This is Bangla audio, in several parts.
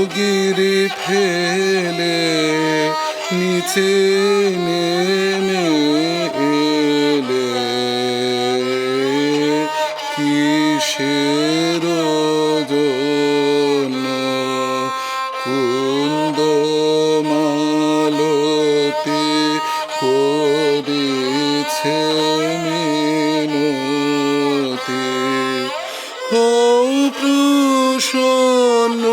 হিমগিরি ফেলে নিচে নেমে এলে। কিসের জন্য কুন্দ মালতি করেছে মিনতি? হও প্রসন্ন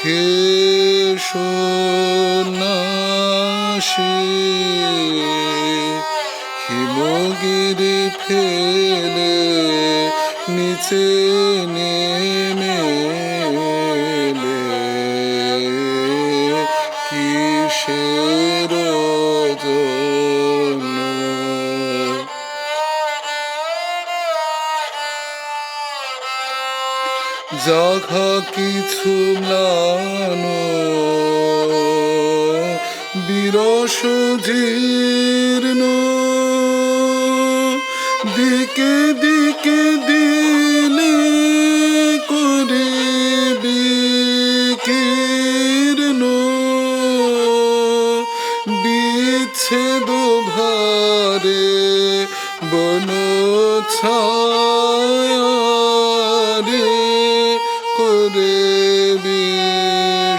হে সন্ন্যাসী হিমগিরি ফেলে নিচে নেমে এলে। যাঘা কিছু ম্লান বিরস জীর্ণ দিকে দিকে দিলে করে বিকীর্ণ। বিচ্ছেদ ভারে বন ছায়ারে করে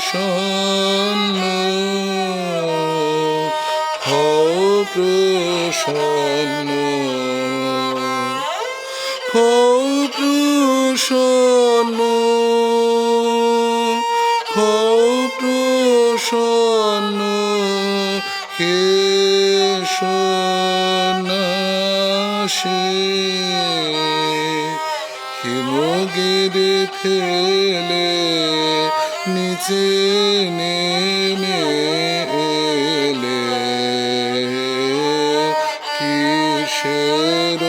বিষণ্ণ হও প্রসন্ন হও প্রসন্ন হও প্রসন্ন হে সন্ন্যাসী হিমগিরি ফেলে নিচে নেমে এলে কিসের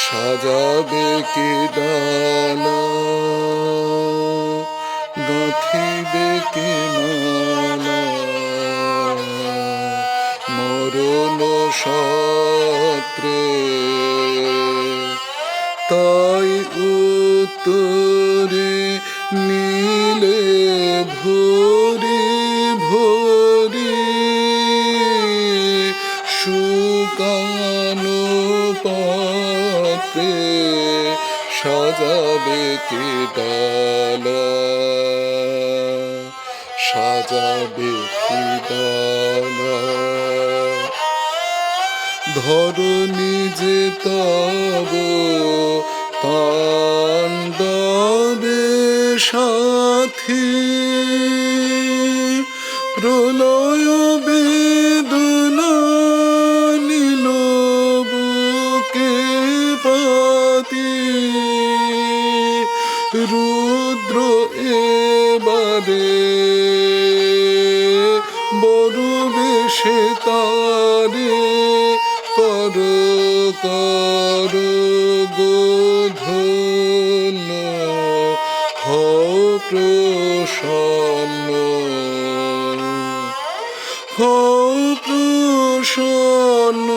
সাজাবে কি ডালা গাঁথিবে কি মালা? মরণ সত্রে। তাই উত্তরে নীলে ভরি ভরি শুকানো পাত্রে সাজাবে কি ডালা? সাজাবে কি ডালা? ধরণি যে তব সাথী প্রলয় কর গোধন হও প্রসন্ন। হও প্রসন্ন।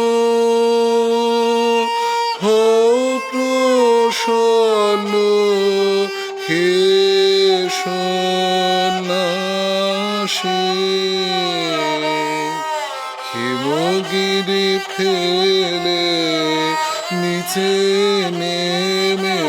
হও প্রসন্ন। হে হিমগিরি ফেলে নিচে নেমে